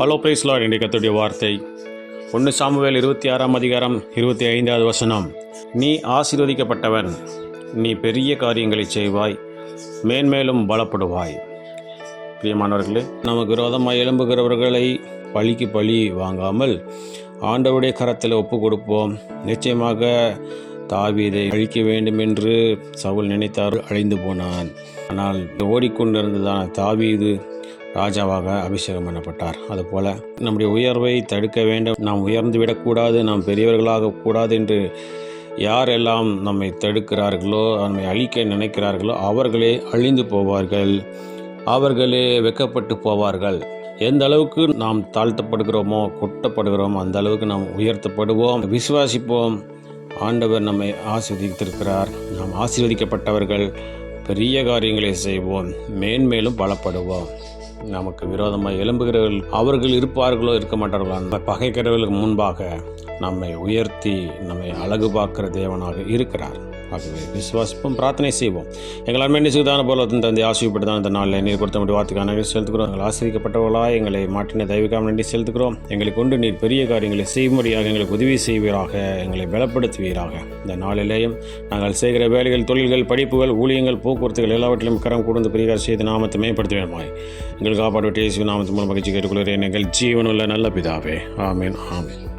Hello பிரைஸ்லா இன்றைய கத்துடைய வார்த்தை. ஒன்று சாமுவேல் இருபத்தி ஆறாம் அதிகாரம் இருபத்தி ஐந்தாவது வசனம். நீ ஆசீர்வதிக்கப்பட்டவன் நீ பெரிய காரியங்களை செய்வாய் மேன்மேலும் பலப்படுவாய். பிரியமானவர்களே நமக்கு விரோதமாக எழும்புகிறவர்களை பழிக்கு பழி வாங்காமல் ஆண்டவருடைய கரத்தில் ஒப்பு கொடுப்போம் நிச்சயமாக தாவீதை அழிக்க வேண்டும் என்று சவுல் நினைத்தார் அழிந்து போனான். ஆனால் ஓடிக்கொண்டிருந்ததான தாவீது ராஜாவாக அபிஷேகம் பண்ணப்பட்டார். அதுபோல நம்முடைய உயர்வை தடுக்க வேண்டும். நாம் உயர்ந்து விடக்கூடாது நாம் பெரியவர்களாக கூடாது என்று யாரெல்லாம் நம்மை தடுக்கிறார்களோ நம்மை அழிக்க நினைக்கிறார்களோ அவர்களே அழிந்து போவார்கள். அவர்களே வெக்கப்பட்டு போவார்கள். எந்த அளவுக்கு நாம் தாழ்த்தப்படுகிறோமோ கொட்டப்படுகிறோமோ அந்த அளவுக்கு நாம் உயர்த்தப்படுவோம். விசுவாசிப்போம். ஆண்டவர் நம்மை ஆசீர்வதித்திருக்கிறார். நாம் ஆசீர்வதிக்கப்பட்டவர்கள். பெரிய காரியங்களை செய்வோம். மேன்மேலும் பலப்படுவோம். நமக்கு விரோதமாக எழும்புகிறவர்கள் அவர்கள் இருப்பார்களோ இருக்க மாட்டார்களோ அந்த பகைக்கிறவர்களுக்கு முன்பாக நம்மை உயர்த்தி நம்மை அழகு பார்க்கிற தேவனாக இருக்கிறார். ஆகவே விசுவாசிப்போம் பிரார்த்தனை செய்வோம். எங்கள் அண்மை போல தந்தை ஆசிரியப்பட்டு தான் இந்த நாளில் நீர் கொடுத்த முடிய வார்த்தைக்கான நன்றி செலுத்துகிறோம். எங்கள் ஆசிரியப்பட்டவர்களாக எங்களை மாற்றின தெய்வீகாம நன்றி செலுத்துகிறோம். எங்களை கொண்டு நீர் பெரிய காரியங்களை செய்யும்படியாக எங்களுக்கு உதவி செய்வீராக எங்களை பலப்படுத்துவீராக. இந்த நாளிலேயும் நாங்கள் செய்கிற வேலைகள் தொழில்கள் படிப்புகள் ஊழியங்கள் போக்குவரத்துகள் எல்லாவற்றிலும் கரம் கூர்ந்து பெரிய செய்து நாமத்தை மேம்படுத்துவேமாய் எங்கள் காப்பாடு இயேசு நாமத்து மூலம் மகிழ்ச்சி கேட்டுக்கொள்கிறேன். எங்கள் ஜீவனுள்ள நல்ல பிதாவே. ஆமீன் ஆமீன்.